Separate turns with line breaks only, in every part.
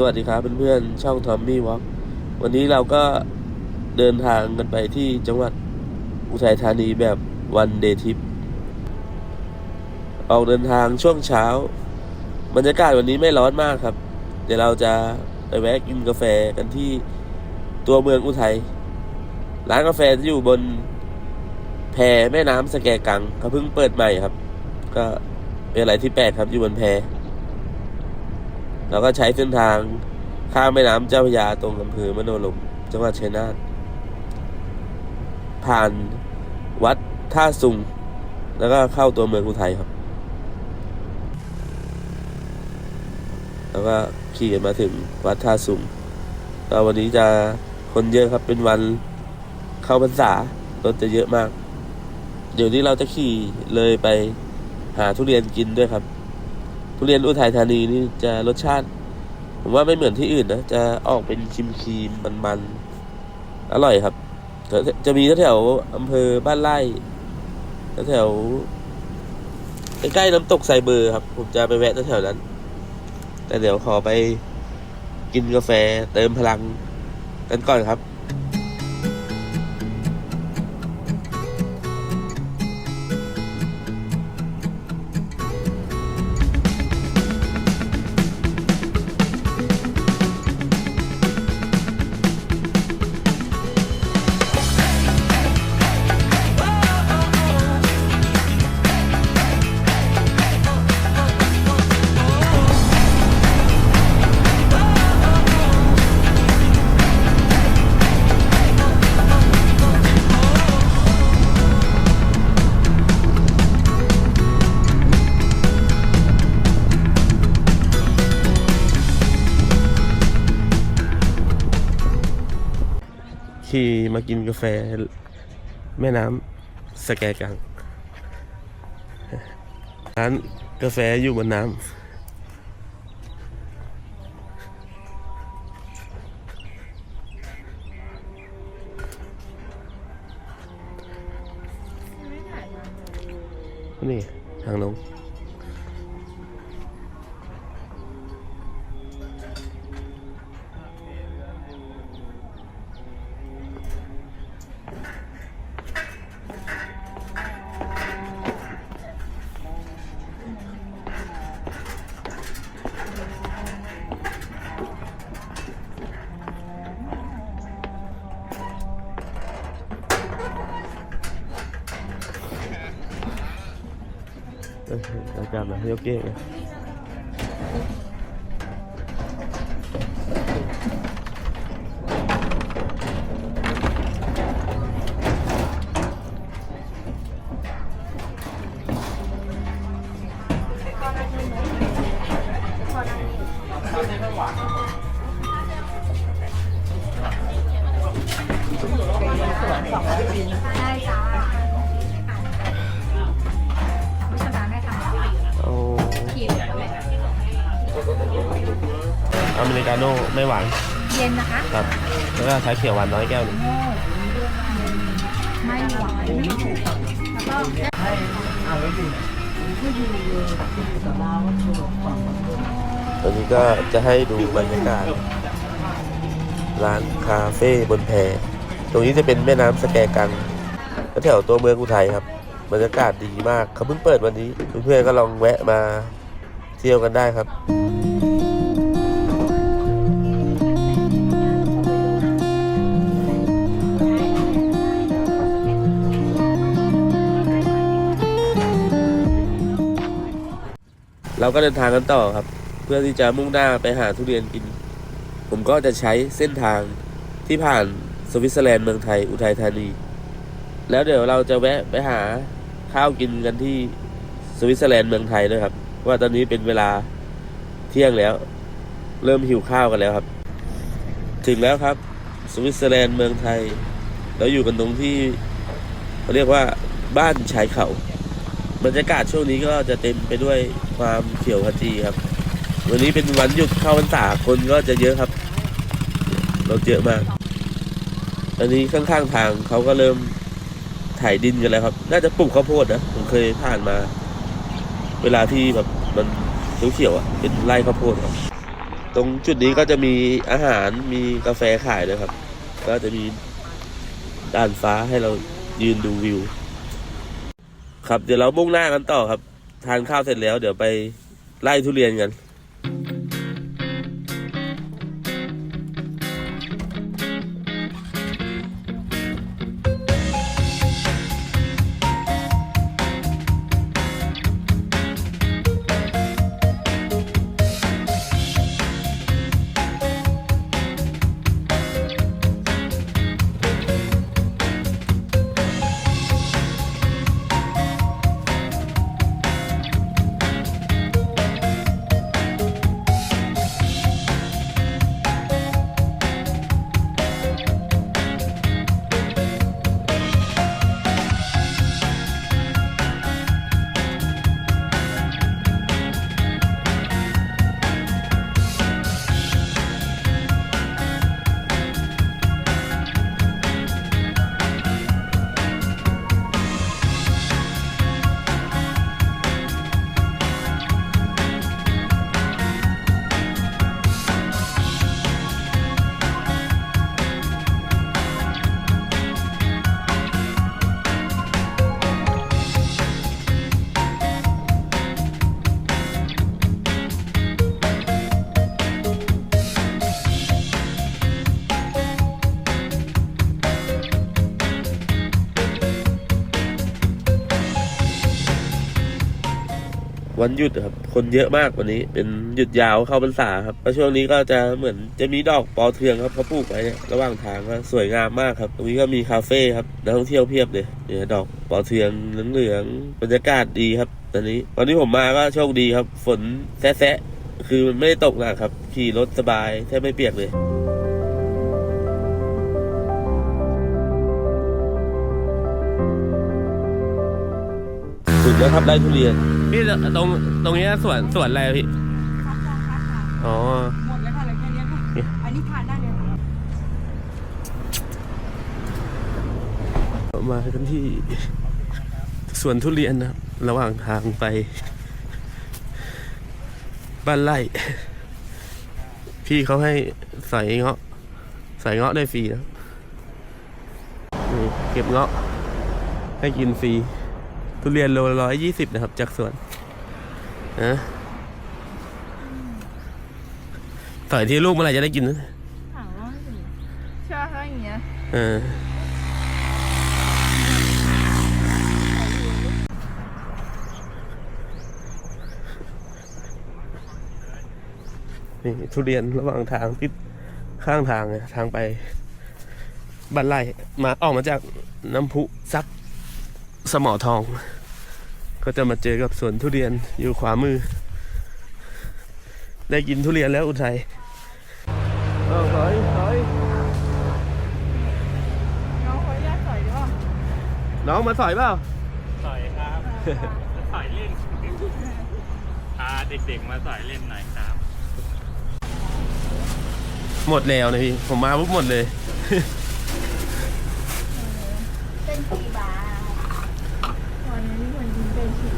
สวัสดีครับเพื่อนๆช่องทอมมี่วอล์กวันนี้เราก็เดินทางกันไปที่จังหวัดอุทัยธานีแบบวันเดทิปออกเดินทางช่วงเช้า บรรยากาศวันนี้ไม่ร้อนมากครับ เดี๋ยวเราจะไปแวะกินกาแฟกันที่ตัวเมืองอุทัยร้านกาแฟที่อยู่บนแพแม่น้ำสแกกังเขาเพิ่งเปิดใหม่ครับ ก็เป็นอะไรที่แปลกครับอยู่บนแพ เราก็ใช้เส้นทางข้ามแม่น้ำเจ้าพระยาตรงอำเภอมโนรมจังหวัดชัยนาทผ่านวัดท่าสุง แล้วก็เข้าตัวเมืองอุทัยครับ แล้วก็ขี่มาถึงวัดท่าสุงก็วันนี้จะคนเยอะครับเป็นวันเข้าพรรษารถจะเยอะมาก เดี๋ยวนี้เราจะขี่เลยไปหาทุเรียนกินด้วยครับ ทุเรียนอุทัยธานีนี่จะรสชาติ ผมว่าไม่เหมือนที่อื่นนะจะออกเป็นครีมครีมมันมันๆอร่อยครับจะจะมีแถวอำเภอบ้านไร่แถวใกล้ๆน้ำตกไซเบอร์ครับ ผมจะไปแวะแถวนั้น แต่เดี๋ยวขอไปกินกาแฟเติมพลังกันก่อนครับ ขี่มากินกาแฟแม่น้ำสแกกังร้านกาแฟอยู่บนน้ำนี่ทางลง ออากาศแบบโอเคเลยเอา อเมริกาโน่ไม่หวาน
เย็นนะคะ
ครับ แล้วก็ชาเขียวหวานน้อยแก้วหนึง
โง่ไม่หวานแล้วก็
ตอนนี้ก็จะให้ดูบรรยากาศ ร้านคาเฟ่บนแพ ตรงนี้จะเป็นแม่น้ำสแกกังแถวตัวเมืองอุทัยครับ บรรยากาศดีมากเขาเพิ่งเปิดวันนี้ เพื่อนๆก็ลองแวะมาเที่ยวกันได้ครับ เราก็เดินทางกันต่อครับ เพื่อที่จะมุ่งหน้าไปหาทุเรียนกิน ผมก็จะใช้เส้นทางที่ผ่านสวิตเซอร์แลนด์เมืองไทยอุทัยธานี แล้วเดี๋ยวเราจะแวะไปหาข้าวกินกันที่สวิตเซอร์แลนด์เมืองไทยด้วยครับ ว่าตอนนี้เป็นเวลาเที่ยงแล้ว เริ่มหิวข้าวกันแล้วครับ ถึงแล้วครับสวิตเซอร์แลนด์เมืองไทย เราอยู่กันตรงที่เขาเรียกว่าบ้านชายเขา บรรยากาศช่วงนี้ก็จะเต็มไปด้วยความเขียวขจีครับ วันนี้เป็นวันหยุดเข้าพรรษาคนก็จะเยอะครับรถเยอะมากอันนี้ข้างๆทางเขาก็เริ่มไถดินกันแล้วครับ น่าจะปลูกข้าวโพดนะผมเคยผ่านมา เวลาที่แบบมันเขียวๆอะเป็นไร่ข้าวโพดครับ ตรงจุดนี้ก็จะมีอาหารมีกาแฟขายด้วยครับ ก็จะมีด่านฟ้าให้เรายืนดูวิว ครับ เดี๋ยวเรามุ่งหน้ากันต่อครับ ทานข้าวเสร็จแล้ว เดี๋ยวไปไล่ทุเรียนกัน วันหยุดครับ คนเยอะมากวันนี้ เป็นหยุดยาวเข้าพรรษาครับแล้วช่วงนี้ก็จะเหมือนจะมีดอกปอเทืองครับเขาปลูกไว้เนี่ยระหว่างทางก็สวยงามมากครับตรงนี้ก็มีคาเฟ่ครับนักท่องเที่ยวเพียบเลยเนี่ยดอกปอเทืองเหลืองๆบรรยากาศดีครับ ตอนนี้วันนี้ผมมาก็โชคดีครับ ฝนแซะๆคือมันไม่ได้ตกหนักครับ ขี่รถสบายแทบไม่เปียกเลย ถึงแล้วครับได้ทุเรียน พี่ตรงตรงนี้สวนสวนอะไรพี่
ครับลองครับค่ะ
อ๋อ
หมดแล้วค่ะเหลือแค่นี้ค่ะอันนี้ทานได้เลย
มากันที่สวนทุเรียนนะครับ ระหว่างทางไป บ้านไร่ พี่เขาให้ใส่เงาะใส่เงาะได้ฟรีนะนี่เก็บเงาะให้กินฟรี ทุเรียนโลร้อยยี่สิบนะครับ จากสวนนะใส่ที่ลูกเมื่อไหร่จะได้กินนะ
ถามว่าสิเชื่อเขาอย่างเงี้ย
เออนี่ทุเรียนระหว่างทางติดข้างทางเนี่ยทางไปบ้านไร่มาออกมาจากน้ำพุซัก สมอทอง ก็จะมาเจอกับสวนทุเรียนอยู่ขวามือ ได้กินทุเรียนแล้วอุทัยเอาถอยถอย
น้องเขาแยกใส่หรือเปล่า
น้องมาสอยเปล่า
สอยครับสอยเล่นพาเด็กๆมาสอยเล่นหน่อยครับ
หมดแล้วนะพี่ ผมมาปุ๊บหมดเลย
เป็นสี่บาทวันนี้คนกินเป็นสี่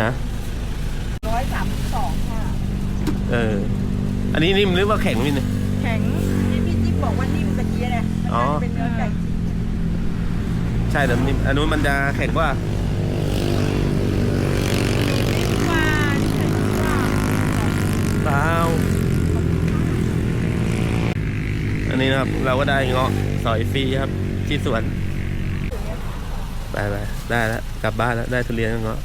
นะ
ร้อยสามสิบสองค่ะ
เออ อันนี้นิ่มหรือว่าแข็งพี่เนี่ย
แข็งที่พี่จิ๊บบอกว่านิ่มตะกี้เนี่ย
อ๋อ
เป็นเนื้อไก่
ใช่แต่นิ่มอันนู้นมันจะแข็งกว่า
ว่าที่ฉันว่า
เปล่าอันนี้นะครับ เราก็ได้เงาะสอยฟรีครับ ที่สวน ไปไปได้แล้ว กลับบ้านแล้ว ได้ทุเรียนกับเงาะ